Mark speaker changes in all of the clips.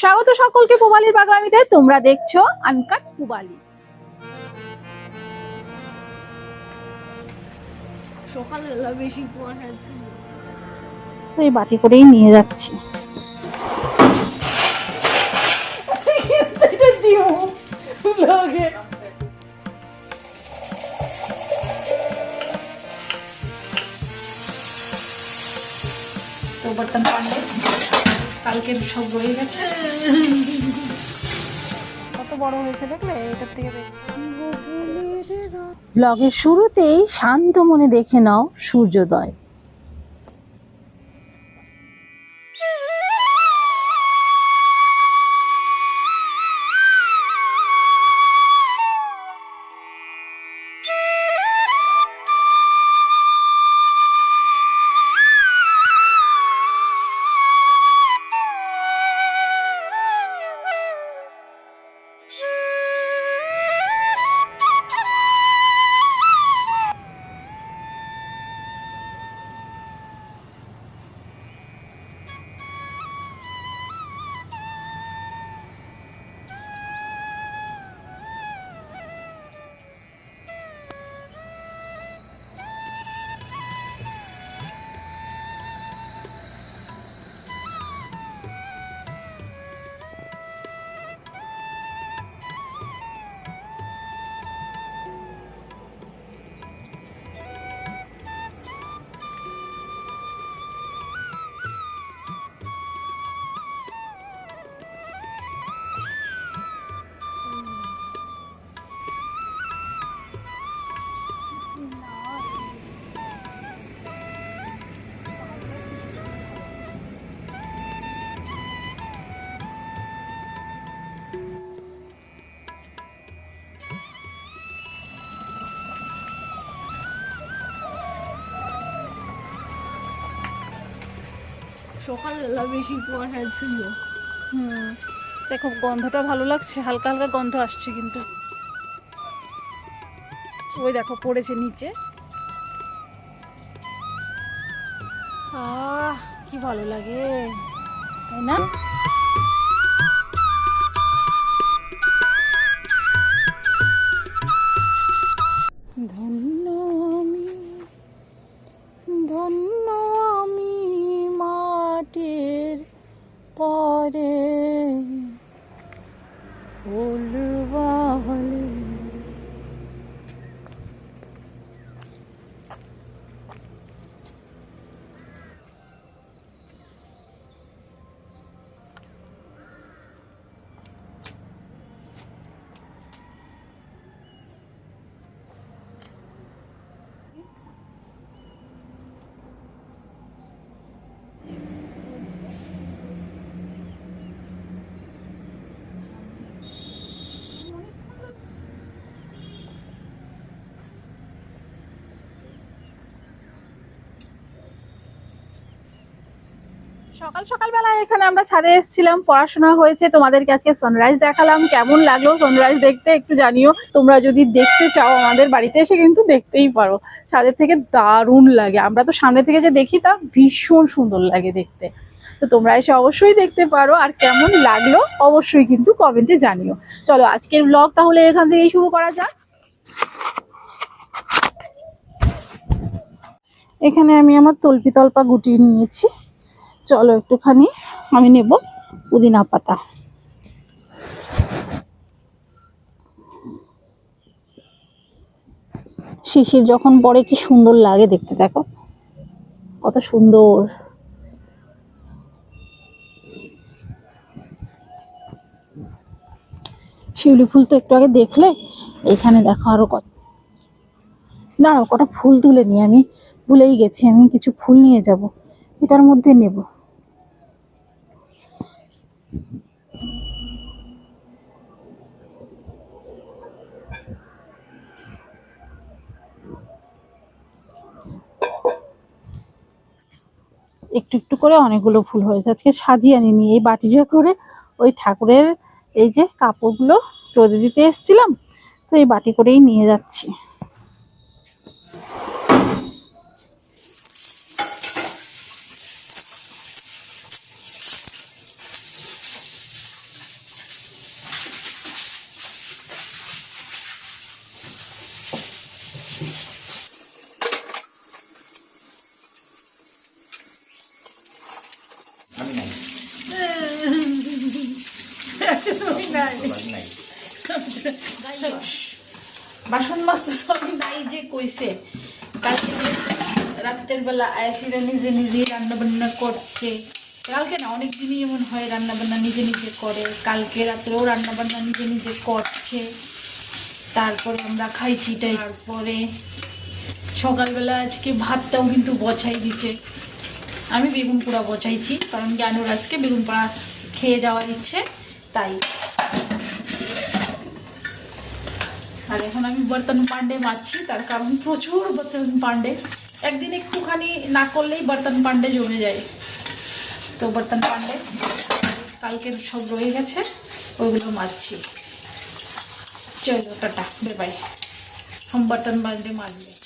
Speaker 1: স্বাগত সকলকে পুবালির বাগানিতে। তোমরা দেখছ আনকাট পুবালি।
Speaker 2: সকালবেলা বেশি কুয়াশা ছিল।
Speaker 1: তো এই বাটি করেই নিয়ে যাচ্ছি।
Speaker 2: কালকে সব রয়ে গেছে।
Speaker 1: কত বড় হয়েছে দেখলে? এটার থেকে ব্লগের শুরুতেই শান্ত মনে দেখে নাও সূর্যোদয়।
Speaker 2: সকালবেলা বেশি কুয়াশা ছিল।
Speaker 1: দেখো, গন্ধটা ভালো লাগছে, হালকা হালকা গন্ধ আসছে কিন্তু। ওই দেখো, পড়েছে নিচে। আহ, কি ভালো লাগে, তাই না? পরে ফুলবাহলে সকাল সকালবেলা এখানে আমরা ছাদে এসেছিলাম, পড়াশোনা হয়েছে, তোমাদেরকে আজকে সানরাইজ দেখালাম। কেমন লাগল সানরাইজ দেখতে একটু জানিও। তোমরা যদি দেখতে চাও আমাদের বাড়িতে এসে কিন্তু দেখতেই পারো। ছাদের থেকে দারুণ লাগে। আমরা তো সামনে থেকে যে দেখি, তা ভীষণ সুন্দর লাগে দেখতে। তো তোমরা এসে অবশ্যই দেখতে পারো। আর কেমন লাগল অবশ্যই কিন্তু কমেন্টে জানিও। চলো, আজকের ব্লগ তাহলে এখান থেকেই শুরু করা যাক। এখানে আমি আমার তল্পি তল্পা গুটিয়ে নিয়েছি। চলো একটুখানি, আমি নেব পুদিনা পাতা। শিশির যখন পরে কি সুন্দর লাগে দেখতে, দেখো। কত সুন্দর। শিউলি ফুল তো একটু আগে দেখলে, এখানে দেখো আরও কত দাঁড়াও, কটা ফুল তুলে নিই আমি। ভুলেই গেছি, আমি কিছু ফুল নিয়ে যাব। এটার মধ্যে নেব। একটু একটু করে অনেকগুলো ফুল হয়েছে। আজকে সাজিয়ে আনিনি। এই বাটিটা করে ওই ঠাকুরের এই যে কাপড়গুলো রোদে দিতে এসেছিলাম, তো এই বাটি করেই নিয়ে যাচ্ছি। বাসন মাস্টার নাই যে কইছে। কালকে রাতের বেলা আয়াসিরা নিজে নিজে রান্না বান্না করছে। কালকে না অনেক দিনই এমন হয় রান্নাবান্না নিজে নিজে করে। কালকে রাত্রেও রান্না বান্না নিজে নিজে করছে। তারপরে আমরা খাইছি তাই তারপরে সকালবেলা আজকে ভাতটাও কিন্তু বছাই দিচ্ছে। আমি বেগুন পোড়া বচাইছি কারণ জ্ঞানুর আজকে বেগুন পোড়া খেয়ে যাওয়ার ইচ্ছে, তাই। আর এখন আমি বর্তন পান্ডে মারছি, তার কারণ প্রচুর বর্তন পান্ডে একদিন একটুখানি না করলেই বর্তন পান্ডে জমে যায়। তো বর্তন পান্ডে কালকের সব রয়ে গেছে, ওইগুলো মারছি। चलो टाटा बाय बाय हम बटन बांधे मान लें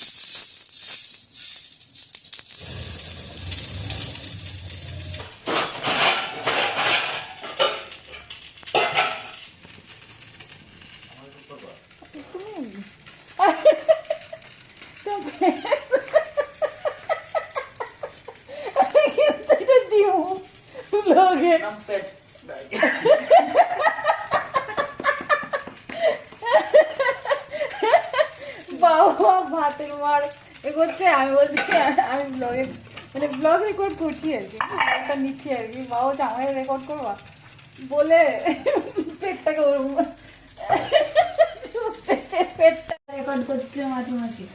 Speaker 2: করছে, আমি বলছি, আমি ব্লগে মানে ব্লগ রেকর্ড করছি আর কি, একটা নিচ্ছি আর কি। বাবা হচ্ছে আমাকে রেকর্ড করবা? বলে পেটটাকে করব পেটটা রেকর্ড করছে মাঝে মাঝে।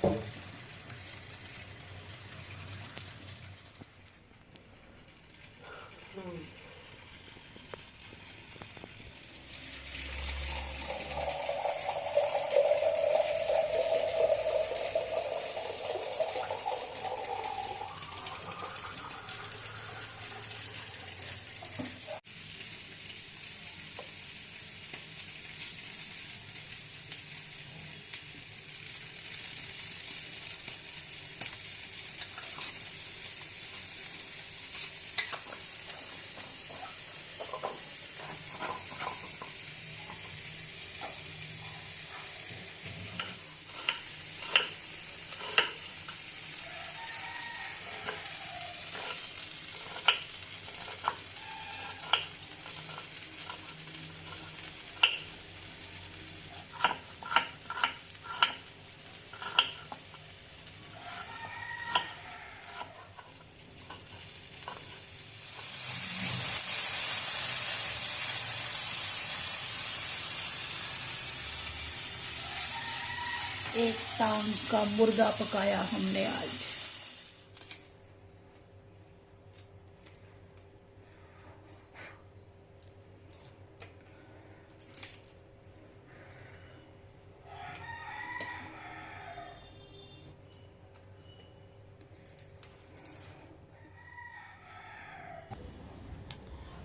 Speaker 1: एक टाउन का मुर्गा पकाया हमने आज।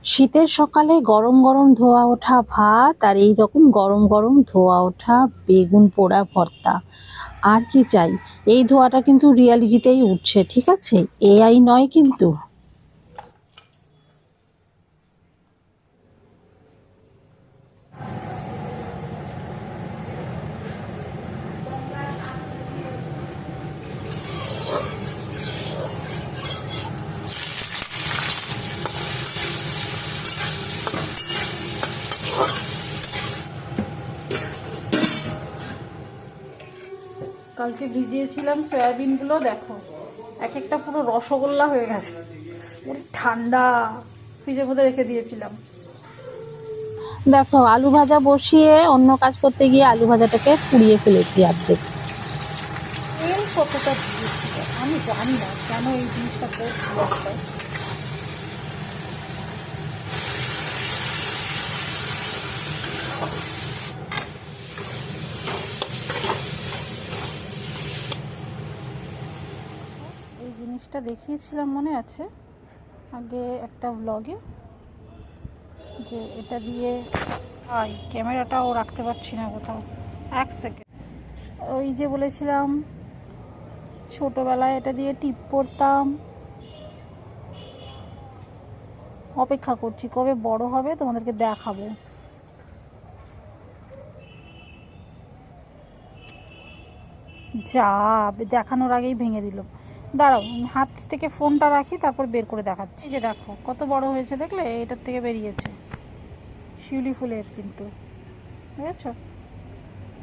Speaker 3: শীতের সকালে গরম গরম ধোয়া ওঠা ভাত আর এই রকম গরম গরম ধোয়া ওঠা বেগুন পোড়া ভর্তা। আর কি চাই? এই ধোয়াটা কিন্তু রিয়ালিটিতেই উঠছে, ঠিক আছে? এআই নয় কিন্তু।
Speaker 1: কালকে ভিজিয়েছিলাম সয়াবিনগুলো দেখো এক একটা পুরো রসগোল্লা হয়ে গেছে। ঠান্ডা। ফ্রিজের মধ্যে রেখে দিয়েছিলাম।
Speaker 3: দেখো আলু ভাজা বসিয়ে অন্য কাজ করতে গিয়ে আলু ভাজাটাকে পুড়িয়ে ফেলেছি অর্ধেক
Speaker 1: তেল কতটা আমি জানি না কেন এই জিনিসটা জিনিসটা দেখিয়েছিলাম মনে আছে আগে একটা ব্লগে যে এটা দিয়ে, আই, ক্যামেরাটাও রাখতে পারছি না কোথাও। এক সেকেন্ড ওই যে বলেছিলাম, ছোটবেলায় এটা দিয়ে টিপ পড়তাম। অপেক্ষা করছি, কবে বড় হবে তোমাদেরকে দেখাবো। যা, দেখানোর আগেই ভেঙে দিল। দাঁড়াও হাত থেকে ফোনটা রাখি, তারপর বের করে দেখাচ্ছি। যে দেখো, কত বড় হয়েছে দেখলে, এটার থেকে বেরিয়েছে। শিউলি ফুলের কিন্তু, বুঝেছ?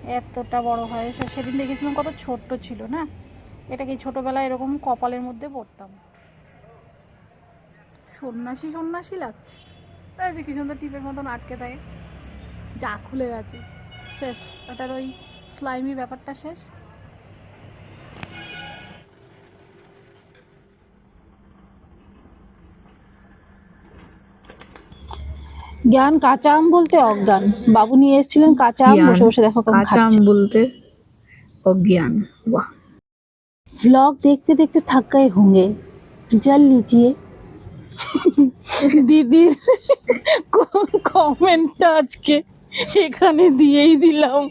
Speaker 1: এতটা বড় হয় সেদিন দেখেছিলাম কত ছোট্ট ছিল, না? এটাকে ছোটবেলায় এরকম কপালের মধ্যে পড়তাম। সন্ন্যাসী সন্ন্যাসী লাগছে। তাই যে কি সুন্দর টিপের মতন আটকে থাকে। যা খুলে গেছে। শেষ। ওটার ওই স্লাইমি ব্যাপারটা শেষ।
Speaker 3: জ্ঞান কাঁচা আম বলতে অজ্ঞান বাবু নিয়ে এসেছিলেন কাঁচা আম
Speaker 2: জ্ঞান,
Speaker 3: বসে বসে দেখো কেমন
Speaker 2: কাঁচা আম
Speaker 3: খাচ্ছে
Speaker 2: বলতে অজ্ঞান বাহ
Speaker 3: व्लॉग देखते देखते थक गए होंगे जल लीजिए দিদির কমেন্টটা আজকে এখানে দিয়েই দিলাম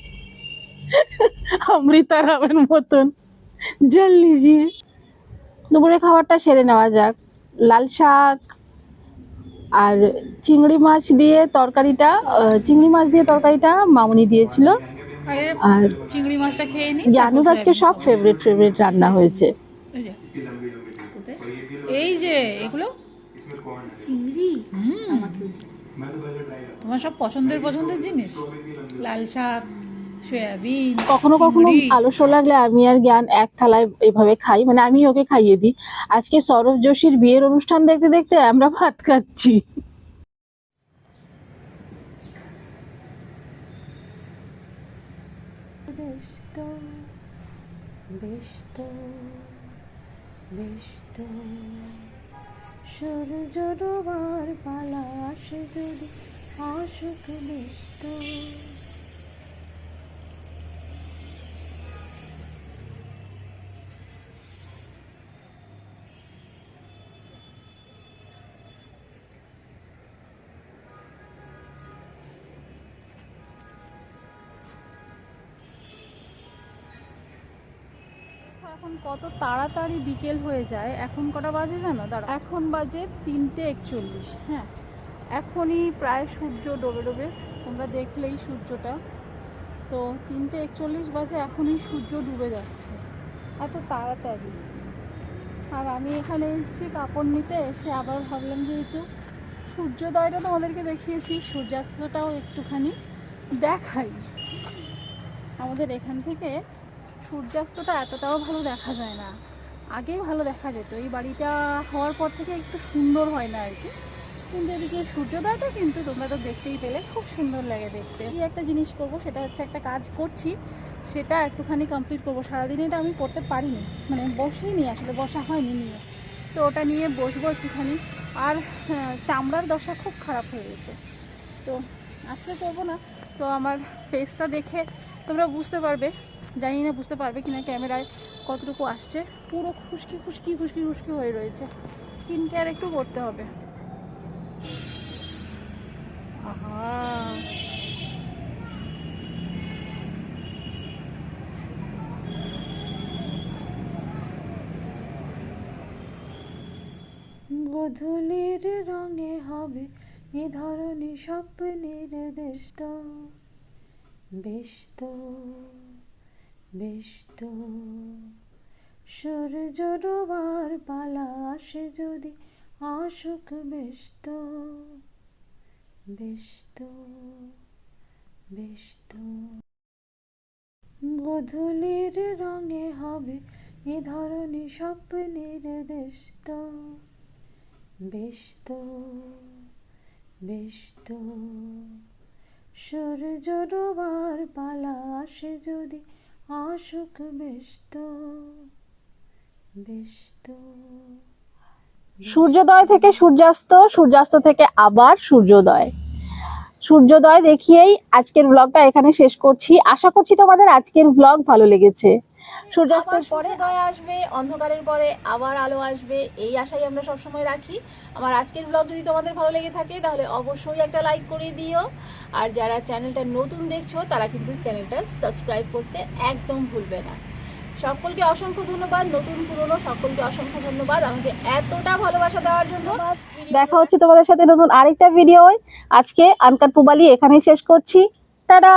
Speaker 3: অমৃতা রামের মতন জল লিজিয়ে দুপুরে খাবারটা সেরে নেওয়া যাক লাল শাক আর চিংড়ি মাছ দিয়ে তরকারিটা চিংড়ি মাছ দিয়ে তরকারিটা মামুনি দিয়েছিল।
Speaker 1: আর চিংড়ি মাছটা খেয়ে নি?
Speaker 3: জানুর আজকে সব ফেভারিট ফেভারিট রান্না হয়েছে।
Speaker 1: এই যে এগুলো? হুম। তোমার সব পছন্দের পছন্দের জিনিস? লাল শাক সয়াবিন
Speaker 3: কখনো কখনো। আলস্য লাগলে আমি আর জ্ঞান এক থালায় এভাবে খাই মানে আমি ওকে খাইয়ে দিই। আজকে সৌরভ যোশীর বিয়ের অনুষ্ঠান দেখতে দেখতে আমরা ভাত খাচ্ছি। সূর্য ডোবার পালা আসে যদি অসুখ ব্যস্ত
Speaker 1: এখন কত তাড়াতাড়ি বিকেল হয়ে যায়? এখন কটা বাজে জানো? দাঁড়া এখন বাজে তিনটে একচল্লিশ। হ্যাঁ। এখনই প্রায় সূর্য ডোবে ডোবে। তোমরা দেখলেই সূর্যটা। তো তিনটে একচল্লিশ বাজে, এখনই সূর্য ডুবে যাচ্ছে। এত তাড়াতাড়ি। আর আমি এখানে এসেছি কাপড় নিতে, এসে আবার ভাবলাম যেহেতু সূর্যোদয়টা তোমাদেরকে দেখিয়েছি, সূর্যাস্তটাও একটুখানি দেখাই। আমাদের এখান থেকে সূর্যাস্তটা এতটাও ভালো দেখা যায় না। আগেই ভালো দেখা যেত। এই বাড়িটা হওয়ার পর থেকে একটু সুন্দর হয় না আর কি। কিন্তু এদিকে সূর্যোদয়টা কিন্তু তোমরা তো দেখতেই পেলে, খুব সুন্দর লাগে দেখতে। এই একটা জিনিস করব, সেটা হচ্ছে একটা কাজ করছি। সেটা একটুখানি কমপ্লিট করব। সারাদিন এটা আমি করতে পারিনি। মানে বসিনি আসলে, বসা হয়নি নিয়ে। তো ওটা নিয়ে বসবো একটুখানি। আর চামড়ার দশা খুব খারাপ হয়ে গেছে। তো আজকে করব না। তো আমার ফেসটা দেখে তোমরা বুঝতে পারবে। জানি না, বুঝতে পারবে কিনা ক্যামেরায় কতটুকু আসছে। পুরো খুশকি খুশকি খুশকি খুশকি হয়ে রয়েছে। স্কিন কেয়ার একটু করতে হবে। আহা।
Speaker 3: রঙে হবে এ ধরনের স্বপ্নের দেশ ব্যস্ত ব্যস্ত সূর্য ডোবার পালা আসে যদি অসুখ ব্যস্ত ব্যস্ত ব্যস্ত গধূলির রঙে হবে এ ধরনের স্বপ্নের দেশ ব্যস্ত ব্যস্ত সূর্য ডোবার পালা আসে যদি অসুখ ব্যস্ত ব্যস্ত সূর্যোদয় থেকে সূর্যাস্ত সূর্যাস্ত থেকে আবার সূর্যোদয়। সূর্যোদয় দেখিয়েই আজকের ব্লগটা এখানে শেষ করছি। আশা করছি তোমাদের আজকের ব্লগ ভালো লেগেছে। সূর্যাস্তের পরে
Speaker 1: সূর্যোদয় আসবে অন্ধকারের পরে আবার আলো আসবে এই আশাই আমরা সবসময় রাখি। আমার আজকের ব্লগ যদি তোমাদের ভালো লেগে থাকে তাহলে অবশ্যই একটা লাইক করে দিও। আর যারা চ্যানেলটা নতুন দেখছ তারা কিন্তু চ্যানেলটা সাবস্ক্রাইব করতে একদম ভুলবে না। সকলকে অসংখ্য ধন্যবাদ নতুন পুরনো সকলকে অসংখ্য ধন্যবাদ। আমাকে এতটা ভালোবাসা দেওয়ার জন্য
Speaker 3: দেখা হচ্ছে তোমাদের সাথে নতুন আরেকটা ভিডিও আজকে আনকাট পুবালি এখানেই শেষ করছি। টাটা!